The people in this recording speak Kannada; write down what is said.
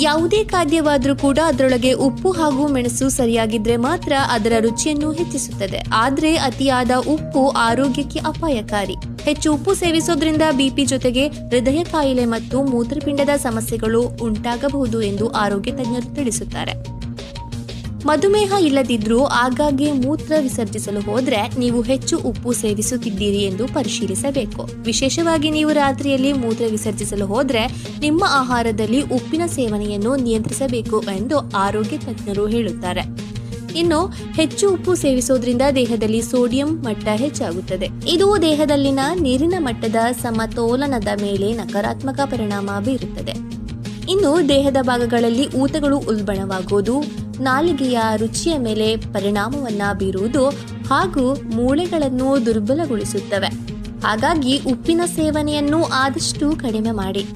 ಯಾವುದೇ ಖಾದ್ಯವಾದರೂ ಕೂಡ ಅದರೊಳಗೆ ಉಪ್ಪು ಹಾಗೂ ಮೆಣಸು ಸರಿಯಾಗಿದ್ರೆ ಮಾತ್ರ ಅದರ ರುಚಿಯನ್ನು ಹೆಚ್ಚಿಸುತ್ತದೆ. ಆದರೆ ಅತಿಯಾದ ಉಪ್ಪು ಆರೋಗ್ಯಕ್ಕೆ ಅಪಾಯಕಾರಿ. ಹೆಚ್ಚು ಉಪ್ಪು ಸೇವಿಸೋದ್ರಿಂದ ಬಿಪಿ ಜೊತೆಗೆ ಹೃದಯ ಕಾಯಿಲೆ ಮತ್ತು ಮೂತ್ರಪಿಂಡದ ಸಮಸ್ಯೆಗಳು ಉಂಟಾಗಬಹುದು ಎಂದು ಆರೋಗ್ಯ ತಜ್ಞರು ತಿಳಿಸುತ್ತಾರೆ. ಮಧುಮೇಹ ಇಲ್ಲದಿದ್ರೂ ಆಗಾಗ್ಗೆ ಮೂತ್ರ ವಿಸರ್ಜಿಸಲು ಹೋದ್ರೆ ನೀವು ಹೆಚ್ಚು ಉಪ್ಪು ಸೇವಿಸುತ್ತಿದ್ದೀರಿ ಎಂದು ಪರಿಶೀಲಿಸಬೇಕು. ವಿಶೇಷವಾಗಿ ನೀವು ರಾತ್ರಿಯಲ್ಲಿ ಮೂತ್ರ ವಿಸರ್ಜಿಸಲು ಹೋದ್ರೆ ನಿಮ್ಮ ಆಹಾರದಲ್ಲಿ ಉಪ್ಪಿನ ಸೇವನೆಯನ್ನು ನಿಯಂತ್ರಿಸಬೇಕು ಎಂದು ಆರೋಗ್ಯ ತಜ್ಞರು ಹೇಳುತ್ತಾರೆ. ಇನ್ನು ಹೆಚ್ಚು ಉಪ್ಪು ಸೇವಿಸೋದ್ರಿಂದ ದೇಹದಲ್ಲಿ ಸೋಡಿಯಂ ಮಟ್ಟ ಹೆಚ್ಚಾಗುತ್ತದೆ. ಇದು ದೇಹದಲ್ಲಿನ ನೀರಿನ ಮಟ್ಟದ ಸಮತೋಲನದ ಮೇಲೆ ನಕಾರಾತ್ಮಕ ಪರಿಣಾಮ ಬೀರುತ್ತದೆ. ಇನ್ನು ದೇಹದ ಭಾಗಗಳಲ್ಲಿ ಊತಗಳು ಉಲ್ಬಣವಾಗುವುದು ನಾಲಿಗೆಯ ರುಚಿಯ ಮೇಲೆ ಪರಿಣಾಮವನ್ನ ಬೀರುವುದು ಹಾಗೂ ಮೂಳೆಗಳನ್ನು ದುರ್ಬಲಗೊಳಿಸುತ್ತವೆ. ಹಾಗಾಗಿ ಉಪ್ಪಿನ ಸೇವನೆಯನ್ನು ಆದಷ್ಟು ಕಡಿಮೆ ಮಾಡಿ.